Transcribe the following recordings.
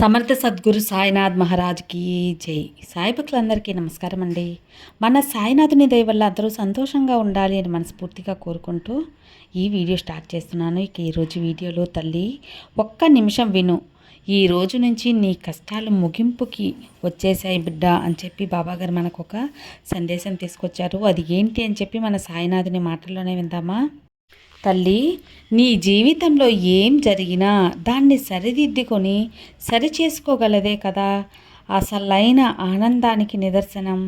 సమర్థ సద్గురు సాయినాథ్ మహారాజ్కి జై. సాయి భక్తులందరికీ నమస్కారం అండి. మన సాయినాథుని దయ వల్ల అందరూ సంతోషంగా ఉండాలి అని మనస్ఫూర్తిగా కోరుకుంటూ ఈ వీడియో స్టార్ట్ చేస్తున్నాను. ఇక ఈరోజు వీడియోలో తల్లి ఒక్క నిమిషం విను. ఈ రోజు నుంచి నీ కష్టాలు ముగింపుకి వచ్చేసాయి బిడ్డ అని చెప్పి బాబాగారు మనకు ఒక సందేశం తీసుకొచ్చారు. అది ఏంటి అని చెప్పి మన సాయినాథుని మాటల్లోనే విందామా? తల్లి నీ జీవితంలో ఏం జరిగినా దాన్ని సరిదిద్దుకొని సరిచేసుకోగలదే కదా అసలైన ఆనందానికి నిదర్శనం.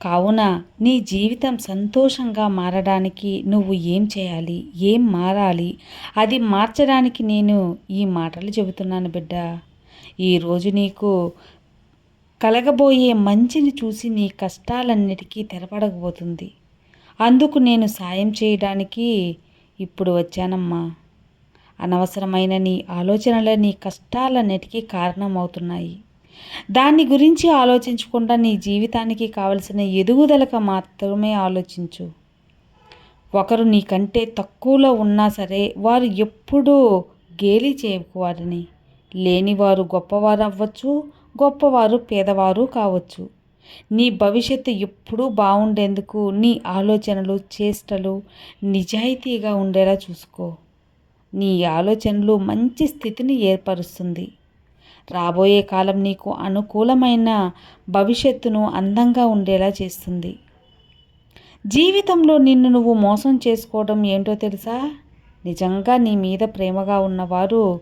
కావున నీ జీవితం సంతోషంగా మారడానికి నువ్వు ఏం చేయాలి ఏం మారాలి అది మార్చడానికి నేను ఈ మాటలు చెబుతున్నాను బిడ్డ. ఈరోజు నీకు కలగబోయే మంచిని చూసి నీ కష్టాలన్నిటికీ తెరపడకపోతుంది. అందుకు నేను సాయం చేయడానికి ఇప్పుడు వచ్చానమ్మా. అనవసరమైన నీ ఆలోచనల నీ కష్టాలన్నిటికీ కారణమవుతున్నాయి. దాని గురించి ఆలోచించకుండా నీ జీవితానికి కావలసిన ఎదుగుదలకు మాత్రమే ఆలోచించు. ఒకరు నీకంటే తక్కువలో ఉన్నా సరే వారు ఎప్పుడూ గేలి చేయకువారని లేనివారు గొప్పవారు అవ్వచ్చు గొప్పవారు పేదవారు కావచ్చు. నీ భవిష్యత్తు ఎప్పుడూ బాగుండేందుకు నీ ఆలోచనలు చేష్టలు నిజాయితీగా ఉండేలా చూసుకో. నీ ఆలోచనలు మంచి స్థితిని ఏర్పరుస్తుంది. రాబోయే కాలం నీకు అనుకూలమైన భవిష్యత్తును అందంగా ఉండేలా చేస్తుంది. జీవితంలో నిన్ను నువ్వు మోసం చేసుకోవడం ఏంటో తెలుసా? నిజంగా నీ మీద ప్రేమగా ఉన్నవారు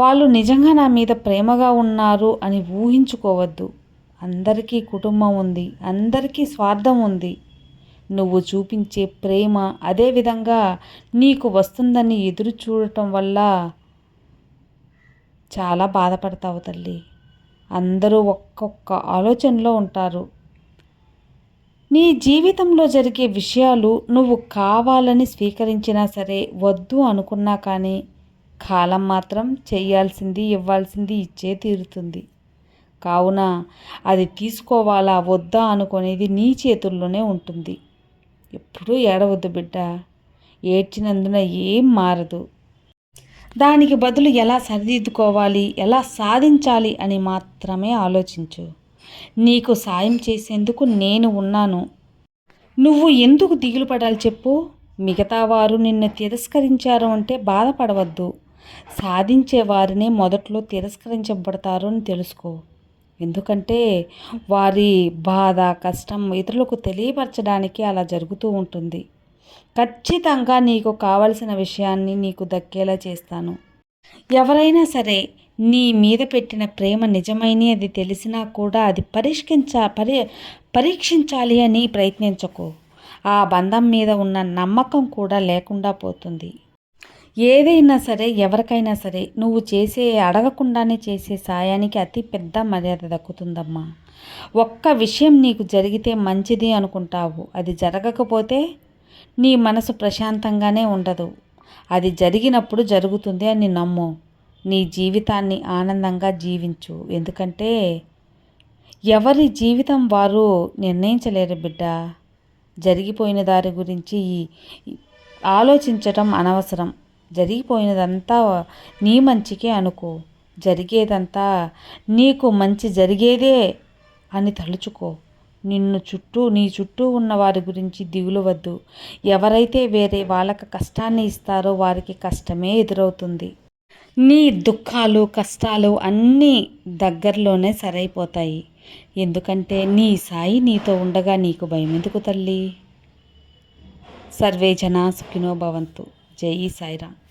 వాళ్ళు నిజంగా నా మీద ప్రేమగా ఉన్నారు అని ఊహించుకోవద్దు. అందరికీ కుటుంబం ఉంది అందరికీ స్వార్థం ఉంది. నువ్వు చూపించే ప్రేమ అదేవిధంగా నీకు వస్తుందని ఎదురు చూడటం వల్ల చాలా బాధపడతావు తల్లి. అందరూ ఒక్కొక్క ఆలోచనలో ఉంటారు. నీ జీవితంలో జరిగే విషయాలు నువ్వు కావాలని స్వీకరించినా సరే వద్దు అనుకున్నా కానీ కాలం మాత్రం చేయాల్సింది ఇవ్వాల్సింది ఇచ్చే తీరుతుంది. కావున అది తీసుకోవాలా వద్దా అనుకునేది నీ చేతుల్లోనే ఉంటుంది. ఎప్పుడూ ఏడవద్దు బిడ్డ ఏడ్చినందున ఏం మారదు. దానికి బదులు ఎలా సరిదిద్దుకోవాలి ఎలా సాధించాలి అని మాత్రమే ఆలోచించు. నీకు సాయం చేసేందుకు నేను ఉన్నాను. నువ్వు ఎందుకు దిగులు పడాలి చెప్పు. మిగతా వారు నిన్ను తిరస్కరించారు అంటే బాధపడవద్దు. సాధించే వారినే మొదట్లో తిరస్కరించబడతారు అని తెలుసుకో. ఎందుకంటే వారి బాధ కష్టం ఇతరులకు తెలియపరచడానికి అలా జరుగుతూ ఉంటుంది. ఖచ్చితంగా నీకు కావలసిన విషయాన్ని నీకు దక్కేలా చేస్తాను. ఎవరైనా సరే నీ మీద పెట్టిన ప్రేమ నిజమైన అది తెలిసినా కూడా అది పరిష్కరించ పరి పరీక్షించాలి అని ప్రయత్నించకు. ఆ బంధం మీద ఉన్న నమ్మకం కూడా లేకుండా పోతుంది. ఏదైనా సరే ఎవరికైనా సరే నువ్వు చేసే అడగకుండానే చేసే సాయానికి అతి పెద్ద మర్యాద దక్కుతుందమ్మా. ఒక్క విషయం నీకు జరిగితే మంచిది అనుకుంటావు. అది జరగకపోతే నీ మనసు ప్రశాంతంగానే ఉండదు. అది జరిగినప్పుడు జరుగుతుంది అని నమ్ము. నీ జీవితాన్ని ఆనందంగా జీవించు. ఎందుకంటే ఎవరి జీవితం వారు నిర్ణయించలేరు బిడ్డ. జరిగిపోయిన దారి గురించి ఆలోచించటం అనవసరం. జరిగిపోయినదంతా నీ మంచికే అనుకో. జరిగేదంతా నీకు మంచి జరిగేదే అని తలుచుకో. నిన్ను చుట్టూ నీ చుట్టూ ఉన్న వారి గురించి దిగులు వద్దు ఎవరైతే వేరే వాళ్ళకి కష్టాన్ని ఇస్తారో వారికి కష్టమే ఎదురవుతుంది. నీ దుఃఖాలు కష్టాలు అన్నీ దగ్గరలోనే సరైపోతాయి. ఎందుకంటే నీ సాయి నీతో ఉండగా నీకు భయం ఎందుకు తల్లి? సర్వే జనా సుఖినో భవంతు. జై సాయిరామ్.